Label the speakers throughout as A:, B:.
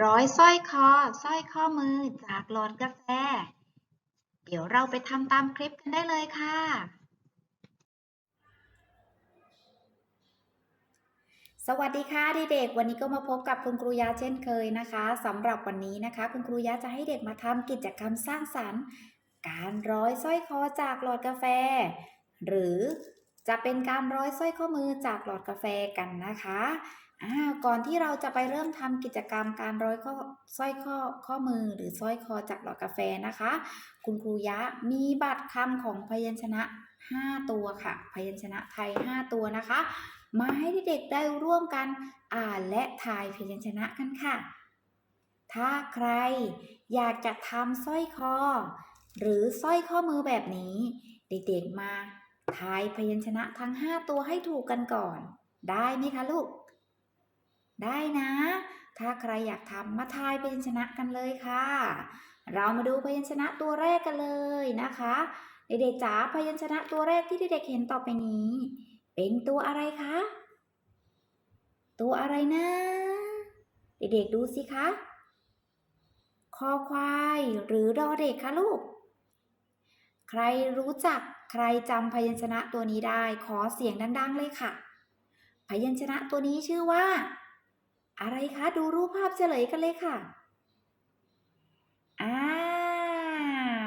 A: ร้อยสร้อยคอสร้อยข้อมือจากหลอดกาแฟ เดี๋ยวเราไปทำตามคลิปกันได้เลยค่ะ
B: สวัสดีค่ะเด็กๆ วันนี้ก็มาพบกับคุณครูยาเช่นเคยนะคะสำหรับวันนี้นะคะ คุณครูยาจะให้เด็กมาทำกิจกรรมสร้างสรรค์ การร้อยสร้อยคอจากหลอดกาแฟ หรือจะเป็นการร้อยสร้อยข้อมือจากหลอดกาแฟกันนะคะ อ่าก่อนที่เราจะไปเริ่มทำกิจกรรมการร้อยข้อสร้อยข้อข้อมือหรือสร้อยคอจากหลอดกาแฟนะคะ คุณครูยะมีบัตรคำของพยัญชนะ 5 ตัวค่ะ พยัญชนะไทย 5 ตัวนะคะ มาให้เด็กๆได้ร่วมกันอ่านและทายพยัญชนะกันค่ะ ถ้าใครอยากจะทำสร้อยคอ หรือสร้อยข้อมือแบบนี้ เด็กๆมาทายพยัญชนะทั้ง 5 ตัวให้ถูกกันก่อน ได้ไหมคะลูก ได้นะ ถ้าใครอยากทำมาทายพยัญชนะกันเลยค่ะ เรามาดูพยัญชนะตัวแรกกันเลยนะคะเด็กๆจ๋าพยัญชนะตัวแรกที่เด็กๆเห็นต่อไปนี้ เป็นตัวอะไรคะ ตัวอะไรนะ เด็กๆดูสิคะคอควายหรือดอเด็กคะลูก ใครรู้จักใครจำพยัญชนะตัวนี้ได้ ขอเสียงดังๆเลยค่ะ พยัญชนะตัวนี้ชื่อว่า อะไรคะ ดูรูปภาพเฉลยกันเลยค่ะ อ้า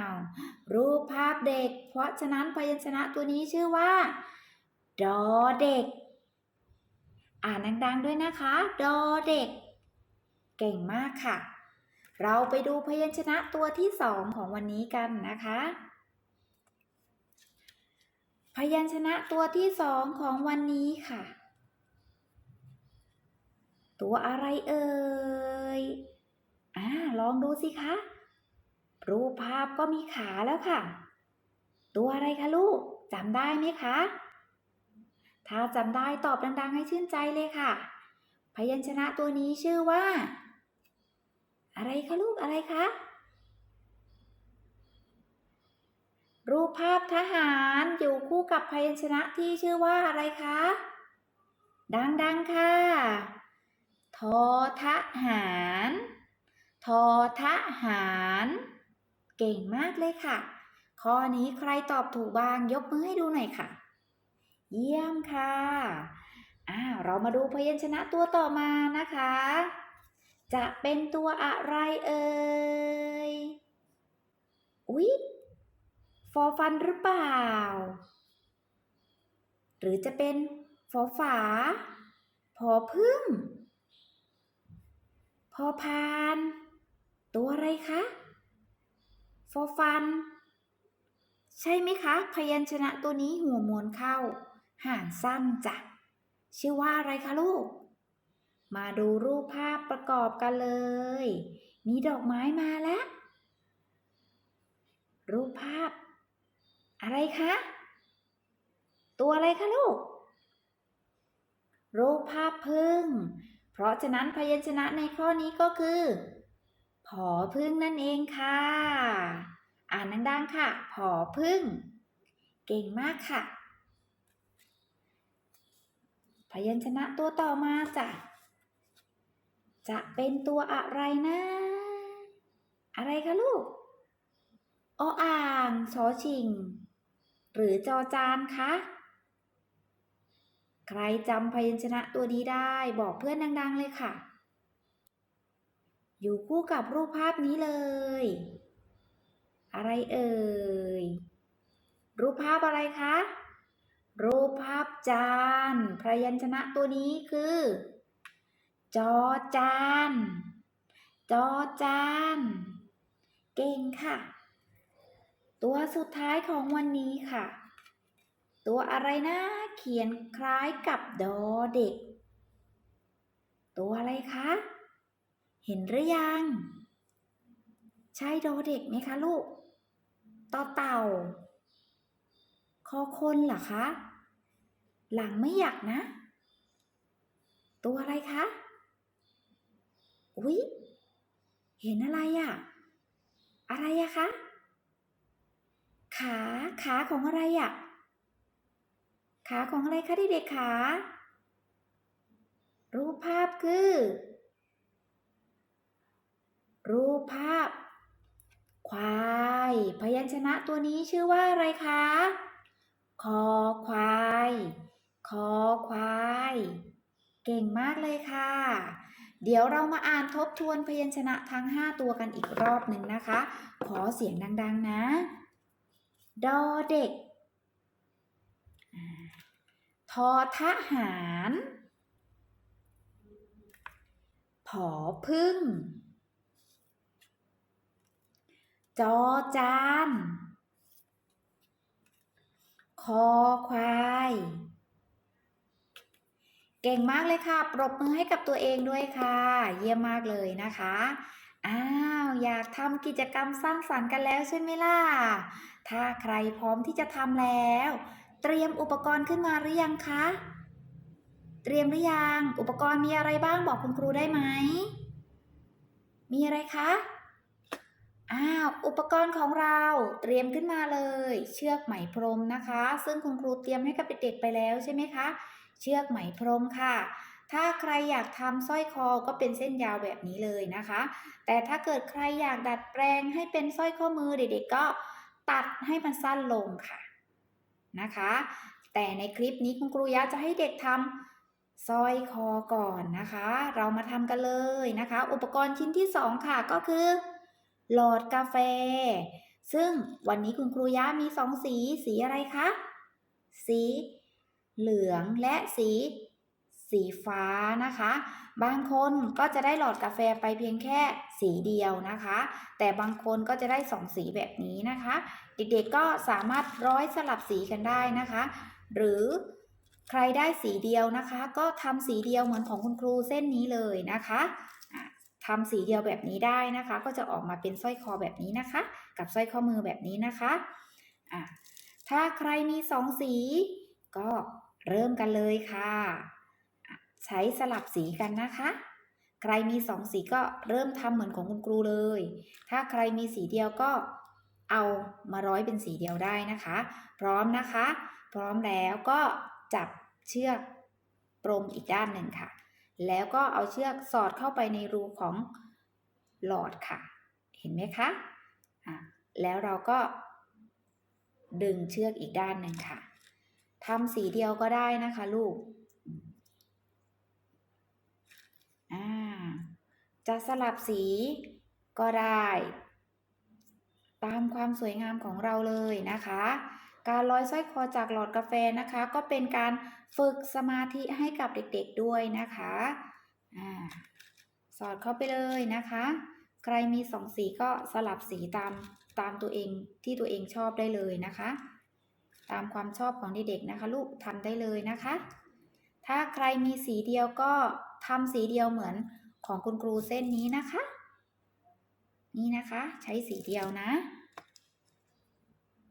B: ว รูปภาพเด็ก เพราะฉะนั้นพยัญชนะตัวนี้ชื่อว่า ดอเด็ก อ่านดังๆด้วยนะคะ ดอเด็ก เก่งมากค่ะ เราไปดูพยัญชนะตัวที่สองของวันนี้กันนะคะ พยัญชนะตัวที่สองของวันนี้ค่ะ ตัวอะไรเอ่ย อ่า ลองดูสิคะ รูปภาพก็มีขาแล้วค่ะ ตัวอะไรคะลูกจำได้ไหมคะ ถ้าจำได้ตอบดังๆให้ชื่นใจเลยค่ะ พยัญชนะตัวนี้ชื่อว่า อะไรคะลูกอะไรคะ รูปภาพทหารอยู่คู่กับพยัญชนะที่ชื่อว่าอะไรคะ ดังๆค่ะ ทอทหาร ทอทหาร เก่งมากเลยค่ะ ข้อนี้ใครตอบถูกบ้างยกมือให้ดูหน่อยค่ะ เยี่ยมค่ะอ้าวเรามาดูพยัญชนะตัวต่อมานะคะ จะเป็นตัวอะไรเอ่ย อุ๊ยฟอฟันหรือเปล่า หรือจะเป็นฟอฝาพอพึ่ง พอพาน ตัวอะไรคะฟอฟัน ใช่ไหมคะ พยัญชนะตัวนี้หัวมวนเข้าหางสั้นจ้ะ ชื่อว่าอะไรคะลูก มาดูรูปภาพประกอบกันเลย มีดอกไม้มาแล้ว รูปภาพ อะไรคะ ตัวอะไรคะลูก รูปภาพพึ่ง เพราะฉะนั้นพยัญชนะในข้อนี้ก็คือ ผอพึ่งนั่นเองค่ะ อ่านดังๆค่ะ ผอพึ่ง เก่งมากค่ะ พยัญชนะตัวต่อมาจ้ะ จะเป็นตัวอะไรนะ อะไรคะลูกออ่างชอชิง หรือจอจานคะ ใครจำพยัญชนะตัวนี้ได้บอกเพื่อนดังๆเลยค่ะ อยู่คู่กับรูปภาพนี้เลย อะไรเอ่ย รูปภาพอะไรคะ รูปภาพจานพยัญชนะตัวนี้คือ จอจาน จอจาน เก่งค่ะ ตัวสุดท้ายของวันนี้ค่ะ ตัวอะไรนะ เขียนคล้ายกับดอเด็ก ตัวอะไรคะ เห็นหรือยัง ใช่ดอเด็กไหมคะลูกต่อเต่า คอคนเหรอคะ หลังไม่อยากนะ ตัวอะไรคะ อุ๊ย เห็นอะไรอะอะไรอะคะ ขา ขาของอะไรอะ ขาของอะไรคะเด็กๆขารูปภาพคือ รูปภาพ ควาย พยัญชนะตัวนี้ชื่อว่าอะไรคะ คอควาย คอควาย เก่งมากเลยค่ะ เดี๋ยวเรามาอ่านทบทวนพยัญชนะทั้ง 5 ตัวกันอีกรอบหนึ่งนะคะ ขอเสียงดัง ๆ นะ ดอเด็ก ทอทหาร ผอพึ่ง จอจาน คอควาย เก่งมากเลยค่ะ ปรบมือให้กับตัวเองด้วยค่ะ เยี่ยมมากเลยนะคะ อ้าว อยากทำกิจกรรมสร้างสรรค์กันแล้วใช่ไหมล่ะ ถ้าใครพร้อมที่จะทำแล้ว เตรียมอุปกรณ์ขึ้นมาหรือยังคะ เตรียมหรือยัง อุปกรณ์มีอะไรบ้างบอกคุณครูได้ไหม มีอะไรคะ อ้าว อุปกรณ์ของเราเตรียมขึ้นมาเลย เชือกไหมพรมนะคะ ซึ่งคุณครูเตรียมให้กับเด็กๆไปแล้วใช่ไหมคะ เชือกไหมพรมค่ะถ้าใครอยากทำสร้อยคอก็เป็นเส้นยาวแบบนี้เลยนะคะ แต่ถ้าเกิดใครอยากดัดแปลงให้เป็นสร้อยข้อมือเด็กๆก็ตัดให้มันสั้นลงค่ะ นะคะ แต่ในคลิปนี้คุณครูยะจะให้เด็กทำสร้อยคอก่อนนะคะ เรามาทำกันเลยนะคะ อุปกรณ์ชิ้นที่สองค่ะก็คือ หลอดกาแฟ ซึ่งวันนี้คุณครูยะมีสองสี สีอะไรคะ สีเหลืองและสี สีฟ้านะคะ บางคนก็จะได้หลอดกาแฟไปเพียงแค่สีเดียวนะคะ แต่บางคนก็จะได้สองสีแบบนี้นะคะ เด็กๆก็สามารถร้อยสลับสีกันได้นะคะ หรือใครได้สีเดียวนะคะ ก็ทำสีเดียวเหมือนของคุณครูเส้นนี้เลยนะคะทำสีเดียวแบบนี้ได้นะคะ ก็จะออกมาเป็นสร้อยคอแบบนี้นะคะ กับสร้อยข้อมือแบบนี้นะคะะถ้าใครมีสองสีก็เริ่มกันเลยค่ะ ใช้สลับสีกันนะคะ ใครมีสองสีก็เริ่มทำเหมือนของคุณครูเลย ถ้าใครมีสีเดียวก็เอามาร้อยเป็นสีเดียวได้นะคะ พร้อมนะคะ พร้อมแล้วก็จับเชือกปรมอีกด้านหนึ่งค่ะ แล้วก็เอาเชือกสอดเข้าไปในรูของหลอดค่ะ เห็นไหมคะอะแล้วเราก็ดึงเชือกอีกด้านหนึ่งค่ะทำสีเดียวก็ได้นะคะลูก อ่า จะสลับสีก็ได้ ตามความสวยงามของเราเลยนะคะ การร้อยสร้อยคอจากหลอดกาแฟนะคะ ก็เป็นการฝึกสมาธิให้กับเด็กๆด้วยนะคะอ่าสอดเข้าไปเลยนะคะ ใครมีสองสีก็สลับสีตามตามตัวเองที่ตัวเองชอบได้เลยนะคะ ตามความชอบของเด็กๆนะคะ ลูกทำได้เลยนะคะ ถ้าใครมีสีเดียวก็ทำสีเดียวเหมือน ของคุณครูเส้นนี้นะคะ นี่นะคะ ใช้สีเดียวนะ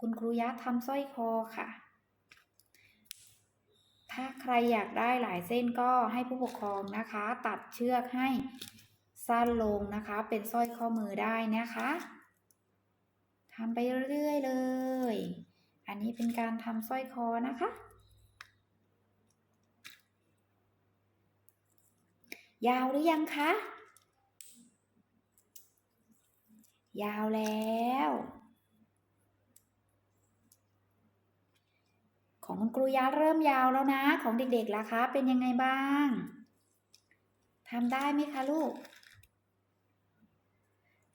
B: คุณครูยะทำสร้อยคอค่ะ ถ้าใครอยากได้หลายเส้นก็ให้ผู้ปกครองนะคะ ตัดเชือกให้สั้นลงนะคะ เป็นสร้อยข้อมือได้นะคะทำไปเรื่อยๆเลย อันนี้เป็นการทำสร้อยคอนะคะ ยาวหรือยังคะ ยาวแล้ว ของคุณครูยะเริ่มยาวแล้วนะ ของเด็กๆล่ะคะ เป็นยังไงบ้างทำได้ไหมคะลูก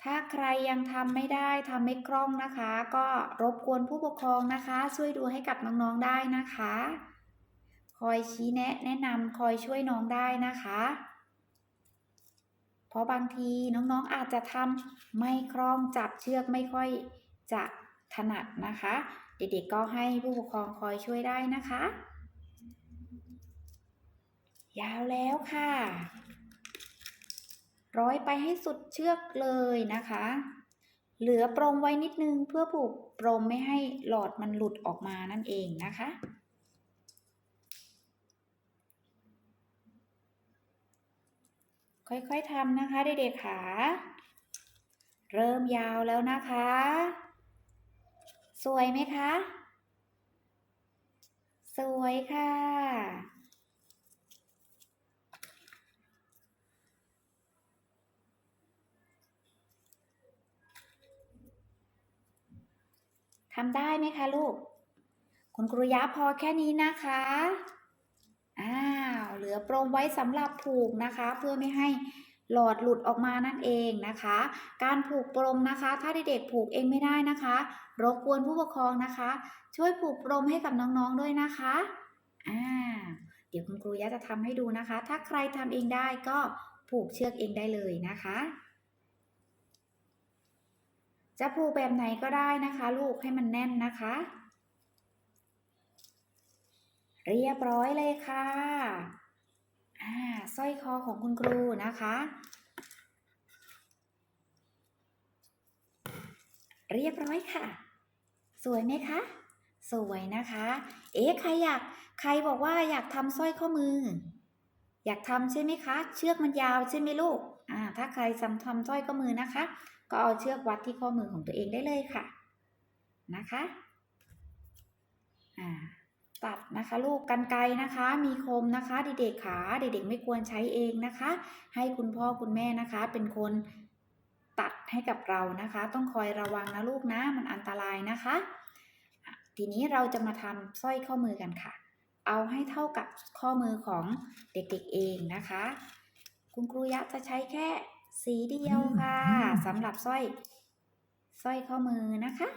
B: ถ้าใครยังทำไม่ได้ทำไม่คล่องนะคะ ก็รบกวนผู้ปกครองนะคะ ช่วยดูให้กับน้องๆได้นะคะ คอยชี้แนะแนะนำคอยช่วยน้องได้นะคะ เพราะบางทีน้องๆอาจจะทำไม่คล่องจับเชือกไม่ค่อยจะถนัดนะคะ เด็กๆก็ให้ผู้ปกครองคอยช่วยได้นะคะ ยาวแล้วค่ะ ร้อยไปให้สุดเชือกเลยนะคะ เหลือปรมไว้นิดนึงเพื่อผูกปรมไม่ให้หลอดมันหลุดออกมานั่นเองนะคะ ค่อยๆทำนะคะเด็กๆขาเริ่มยาวแล้วนะคะ สวยไหมคะ สวยค่ะ ทำได้ไหมคะลูก คุณครูยะพอแค่นี้นะคะ อ่า ลือปรมไว้สำหรับผูกนะคะ เพื่อไม่ให้หลอดหลุดออกมานั่นเองนะคะ การผูกปรมนะคะ ถ้าเด็กๆผูกเองไม่ได้นะคะ รบกวนผู้ปกครองนะคะ ช่วยผูกปรมให้กับน้องๆด้วยนะคะอ่าเดี๋ยวคุณครูยะจะทำให้ดูนะคะ ถ้าใครทำเองได้ก็ผูกเชือกเองได้เลยนะคะ จะผูกแบบไหนก็ได้นะคะ ลูกให้มันแน่นนะคะ เรียบร้อยเลยค่ะ อ่าสร้อยคอของคุณครูนะคะ เรียบร้อยค่ะ สวยไหมคะ สวยนะคะ เอ๊ะใครอยากใครบอกว่าอยากทำสร้อยข้อมือ อยากทำใช่ไหมคะ เชือกมันยาวใช่ไหมลูกอ่าถ้าใครจำทำสร้อยข้อมือนะคะ ก็เอาเชือกวัดที่ข้อมือของตัวเองได้เลยค่ะ นะคะอ่า ตัดนะคะ ลูกกันไกรนะคะ มีคมนะคะ เด็กๆขาเด็กๆไม่ควรใช้เองนะคะ ให้คุณพ่อคุณแม่นะคะ เป็นคนตัดให้กับเรานะคะ ต้องคอยระวังนะลูกนะมันอันตรายนะคะอะทีนี้เราจะมาทำสร้อยข้อมือกันค่ะ เอาให้เท่ากับข้อมือของเด็กๆเองนะคะ คุณครูยะจะใช้แค่สีเดียวค่ะสำหรับสร้อยสร้อยข้อมือนะคะ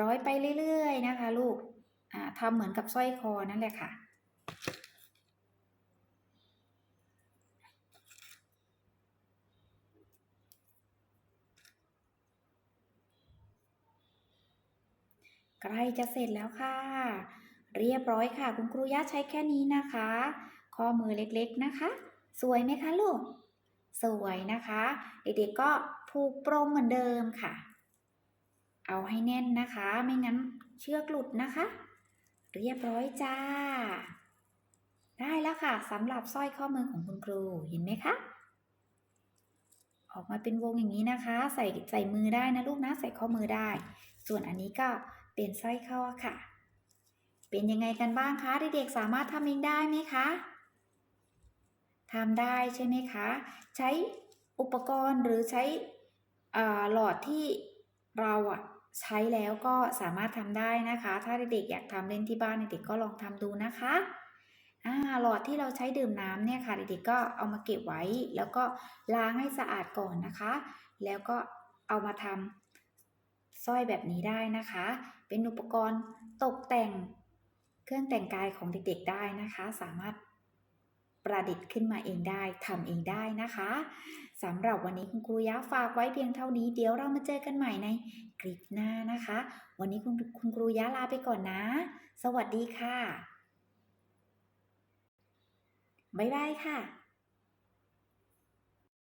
B: ร้อยไปเรื่อย ๆ นะคะ ลูกทำเหมือนกับสร้อยคอนั่นแหละค่ะ ใกล้จะเสร็จแล้วค่ะ เรียบร้อยค่ะ คุณครูย่าใช้แค่นี้นะคะ ข้อมือเล็กๆนะคะ สวยไหมคะลูก สวยนะคะ เด็กๆก็ผูกปรมเหมือนเดิมค่ะ เอาให้แน่นนะคะ ไม่งั้นเชือกหลุดนะคะ เรียบร้อยจ้า ได้แล้วค่ะสำหรับสร้อยข้อมือของคุณครูเห็นไหมคะ ออกมาเป็นวงอย่างนี้นะคะ ใส่ใส่มือได้นะลูกนะใส่ข้อมือได้ ส่วนอันนี้ก็เป็นสร้อยคอค่ะ เป็นยังไงกันบ้างคะเด็กๆสามารถทำเองได้ไหมคะทำได้ใช่ไหมคะ ใช้อุปกรณ์หรือใช้หลอดที่เราอะ ใช้แล้วก็สามารถทำได้นะคะ ถ้าเด็กๆอยากทำเล่นที่บ้านเด็กๆก็ลองทำดูนะคะอ่าหลอดที่เราใช้ดื่มน้ำเนี่ยค่ะเด็กๆก็เอามาเก็บไว้ แล้วก็ล้างให้สะอาดก่อนนะคะ แล้วก็เอามาทำสร้อยแบบนี้ได้นะคะ เป็นอุปกรณ์ตกแต่งเครื่องแต่งกายของเด็กๆได้นะคะ สามารถ ประดิษฐ์ขึ้นมาเองได้ทำเองได้นะคะสำหรับวันนี้คุณครูยะฝากไว้เพียงเท่านี้เดี๋ยวเรามาเจอกันใหม่ในคลิปหน้านะคะ วันนี้คุณคุณครูยะลาไปก่อนนะ สวัสดีค่ะ บ๊ายบายค่ะ